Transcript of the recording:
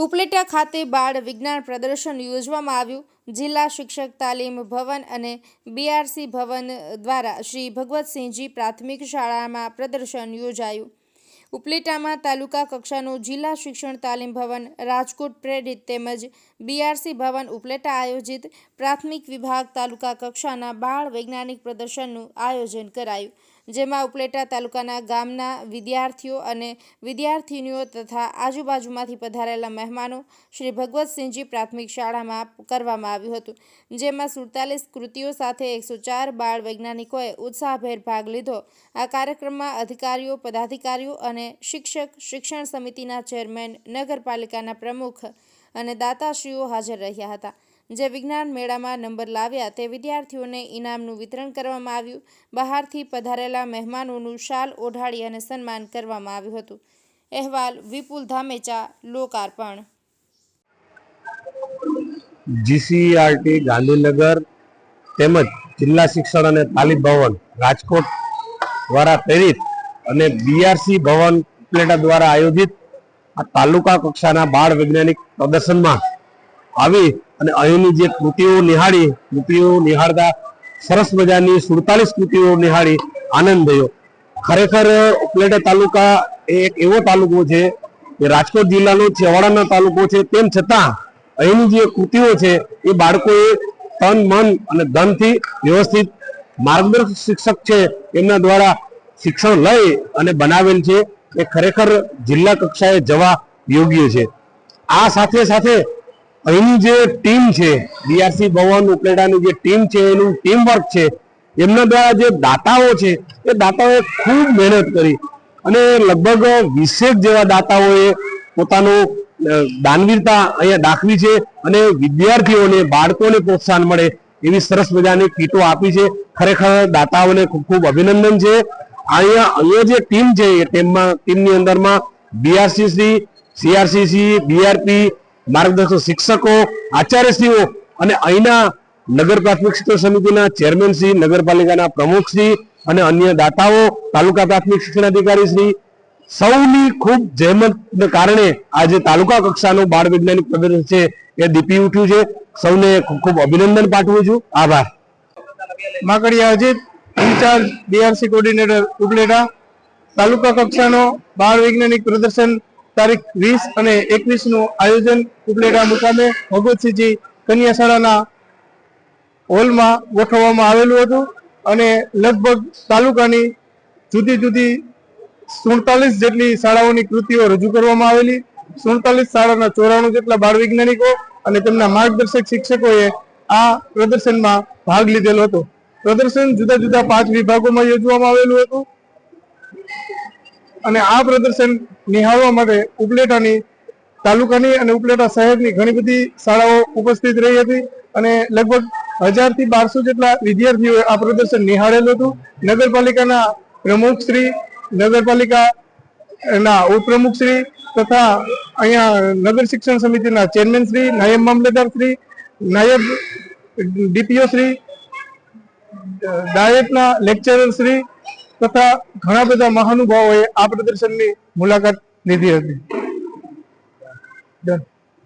ઉપલેટા ખાતે બાળ વિજ્ઞાન પ્રદર્શન યોજવામાં આવ્યું. જિલ્લા શિક્ષક તાલીમ ભવન અને બીઆરસી ભવન દ્વારા શ્રી ભગવતસિંહજી પ્રાથમિક શાળામાં પ્રદર્શન યોજાયું. ઉપલેટામાં તાલુકા કક્ષાનું જિલ્લા શિક્ષણ તાલીમ ભવન, રાજકોટ પ્રેરિત તેમજ બીઆરસી ભવન ઉપલેટા આયોજિત પ્રાથમિક વિભાગ તાલુકા કક્ષાના બાળ વૈજ્ઞાનિક પ્રદર્શનનું આયોજન કરાયું. જેમાં ઉપલેટા તાલુકાના ગામના વિદ્યાર્થીઓ અને વિદ્યાર્થિનીઓ તથા આજુબાજુમાંથી પધારેલા મહેમાનો શ્રી ભગવતસિંહજી પ્રાથમિક શાળામાં કરવામાં આવ્યું હતું, જેમાં સુડતાલીસ કૃતિઓ સાથે એકસો ચાર બાળ વૈજ્ઞાનિકોએ ઉત્સાહભેર ભાગ લીધો. આ કાર્યક્રમમાં અધિકારીઓ, પદાધિકારીઓ અને શિક્ષક, શિક્ષણ સમિતિના ચેરમેન, નગરપાલિકાના પ્રમુખ અને દાતાશ્રીઓ હાજર રહ્યા હતા. જે વિજ્ઞાન મેળામાં નંબર લાવ્યા તે વિદ્યાર્થીઓને ઇનામનું વિતરણ કરવામાં આવ્યું. બહારથી પધારેલા મહેમાનોનું શાલ ઓઢાડી અને સન્માન કરવામાં આવ્યું હતું. અહેવાલ, વિપુલ ધામેચા, લોકાર્પણ. જીસીઆરટી ગાંધીનગર તેમજ જિલ્લા શિક્ષણ અને તાલીમ ભવન, રાજકોટ દ્વારા પ્રેરિત અને બીઆરસી ભવન પ્લેટા દ્વારા આયોજિત આ તાલુકા કક્ષાના બાળ વૈજ્ઞાનિક પ્રદર્શનમાં આવી અને અહીંની જે કૃતિઓ નિહાળી, કૃતિઓ નિહાળતા સરસ મજાની સુડતાલીસ કૃતિઓ નિહાળી આનંદ થયો. ખરેખર, ઉપલેટા તાલુકા એ એક એવો તાલુકો છે કે રાજકોટ જિલ્લાનો છેવાડાનો તાલુકો છે. તેમ છતાં, અહીંની જે કૃતિઓ છે, એ બાળકોએ તન, મન અને ધનથી વ્યવસ્થિત માર્ગદર્શક શિક્ષક છે. એમના દ્વારા શિક્ષણ લઈ અને બનાવેલ છે. એ ખરેખર જિલ્લા કક્ષાએ જવા યોગ્ય છે. આ સાથે સાથે અહીંની જે ટીમ છે બીઆરસી ભવન ઉપલેટાની જે ટીમ છે, એનું ટીમ વર્ક છે, એમના દ્વારા જે દાતાઓ છે, એ દાતાઓએ ખૂબ મહેનત કરી. અને લગભગ વીસેક જેવા દાતાઓએ પોતાનું દાનવીરતા અહીંયા દાખવી છે અને વિદ્યાર્થીઓને, બાળકોને પ્રોત્સાહન મળે એવી સરસ મજાની કીટો આપી છે. ખરેખર દાતાઓને ખૂબ ખૂબ અભિનંદન છે. અહીંયા અહીંયા જે ટીમ છે એ ટીમમાં, ટીમની અંદરમાં બીઆરસીસી સીઆરસીસી બીઆરપી માર્ગદર્શક શિક્ષકો, આચાર્યશ્રીઓ અને અહીંના નગર પ્રાથમિક શિક્ષણ સમિતિના ચેરમેન શ્રી, નગરપાલિકાના પ્રમુખ શ્રી અને અન્ય દાતાઓ, તાલુકા પ્રાથમિક શિક્ષણ અધિકારી શ્રી, સૌની ખૂબ જહેમતને કારણે આજે તાલુકા કક્ષાનું બાળ વૈજ્ઞાનિક પ્રદર્શન છે એ દીપી ઉઠ્યું છે. સૌને ખૂબ ખૂબ અભિનંદન પાઠવું છું. આભાર. Makadiya Ajit, in-charge BRC coordinator Upleta, તાલુકા કક્ષાનો બાળ વૈજ્ઞાનિક પ્રદર્શન તારીખ વીસ અને એકવીસનું આયોજન ઉપલેટા મુકામે ભગવતસિંહજી કન્યા શાળાના હોલમાં ગોઠવવામાં આવેલું હતું અને લગભગ તાલુકાની જુદી જુદી સુડતાલીસ જેટલી શાળાઓની કૃતિઓ રજૂ કરવામાં આવેલી. સુડતાલીસ શાળાના ચોરાણું જેટલા બાળ વૈજ્ઞાનિકો અને તેમના માર્ગદર્શક શિક્ષકોએ આ પ્રદર્શનમાં ભાગ લીધેલો હતો. પ્રદર્શન જુદા જુદા પાંચ વિભાગોમાં યોજવામાં આવેલું હતું. અને આ પ્રદર્શન નિહાળવા માટે ઉપલેટાની, તાલુકાની અને ઉપલેટા શહેરની ઘણી બધી શાળાઓ ઉપસ્થિત રહી હતી અને લગભગ હજારથી બારસો જેટલા વિદ્યાર્થીઓએ આ પ્રદર્શન નિહાળેલું હતું. નગરપાલિકાના પ્રમુખ શ્રી નગરપાલિકા ના ઉપપ્રમુખ શ્રી તથા અહીંયા નગર શિક્ષણ સમિતિના ચેરમેન શ્રી, નાયબ મામલેદાર શ્રી, નાયબ ડીપીઓ શ્રી, ડાયટના લેક્ચરર શ્રી તથા ઘણા બધા મહાનુભાવોએ આ પ્રદર્શનની મુલાકાત લીધી હતી.